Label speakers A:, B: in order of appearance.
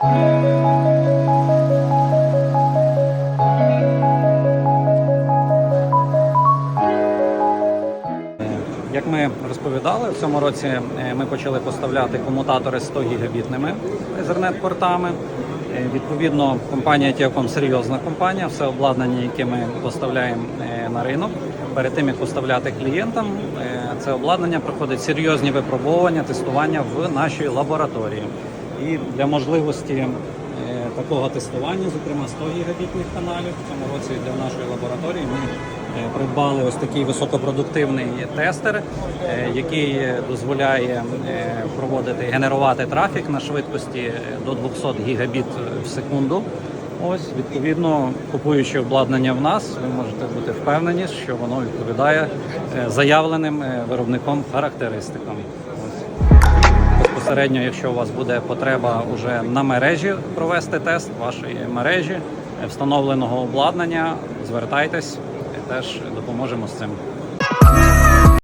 A: Як ми розповідали, в цьому році е, ми почали поставляти комутатори 100 гігабітними Ethernet-портами. Е, Відповідно, компанія Телеком серйозна компанія, все обладнання, яке ми поставляємо е, на ринок. Перед тим як поставляти клієнтам, це обладнання проходить серйозні випробовування, тестування в нашій лабораторії. І для можливості е, такого тестування, зокрема 100 гігабітних каналів, в цьому році для нашої лабораторії ми е, придбали ось такий високопродуктивний тестер, е, який дозволяє проводити генерувати трафік на швидкості до 200 гігабіт в секунду. Ось відповідно, купуючи обладнання в нас, ви можете бути впевнені, що воно відповідає заявленим виробником характеристикам. Безпосередньо, якщо у вас буде потреба уже на мережі провести тест вашої мережі е, встановленого обладнання, звертайтесь, і теж допоможемо з цим.